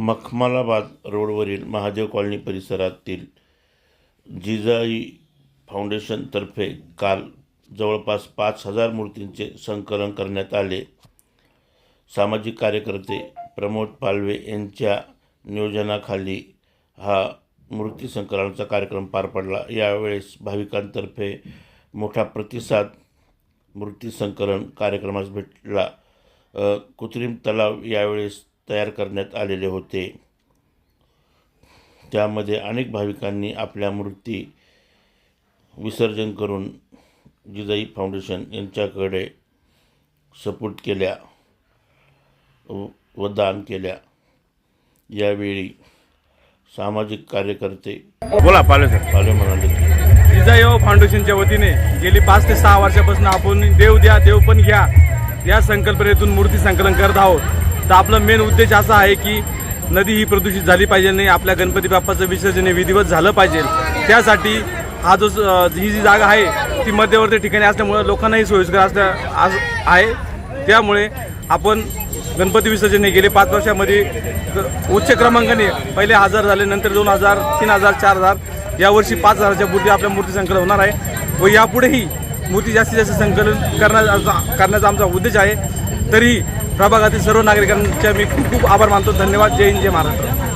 मखमालाबाद रोडवरील महादेव कॉलनी परिसरातील जिजाई फाउंडेशनतर्फे काल जवळपास पाच हजार मूर्तींचे संकलन करण्यात आले. सामाजिक कार्यकर्ते प्रमोद पालवे यांच्या नियोजनाखाली हा मूर्ती संकलनाचा कार्यक्रम पार पडला. यावेळेस भाविकांतर्फे मोठा प्रतिसाद मूर्ती संकलन कार्यक्रमास भेटला. कृत्रिम तलाव यावेळेस तयार करण्यात आलेले होते. त्यामध्ये अनेक भाविकांनी आपल्या मूर्ती विसर्जन करून जिजाई फाउंडेशन यांच्याकडे सपोर्ट केल्या व- दान केल्या. यावेळी सामाजिक कार्यकर्ते बोला पाले सर. पाले म्हणाले जिजाई फाउंडेशनच्या वतीने गेली पाच ते सहा वर्षापासून आपण देव द्या देव पण घ्या या संकल्पनेतून मूर्ती संकलन करत आहोत. तर आपला मेन उद्देश असा आहे की नदी ही प्रदूषित झाली पाहिजे नाही आपल्या गणपती बाप्पाचं विसर्जन हे विधिवत झालं पाहिजे. त्यासाठी हा जो ही जी जागा आहे ती मध्यवर्ती ठिकाणी असल्यामुळे लोकांनाही सोयीस्कर असल्या आज आहे. त्यामुळे आपण गणपती विसर्जन हे गेले पाच वर्षामध्ये उच्च क्रमांकाने पहिले हजार झाले नंतर दोन हजार तीन हजार चार हजार यावर्षी पाच हजाराच्या मूर्ती आपल्या मूर्ती संकलन होणार आहे. व यापुढेही मूर्ती जास्तीत जास्त संकलन करण्याचा करण्याचा आमचा उद्देश आहे. तरी प्रभागातील सर्व नागरिकांच्या मी खूप खूप आभार मानतो. धन्यवाद. जय हिंद जय महाराष्ट्र.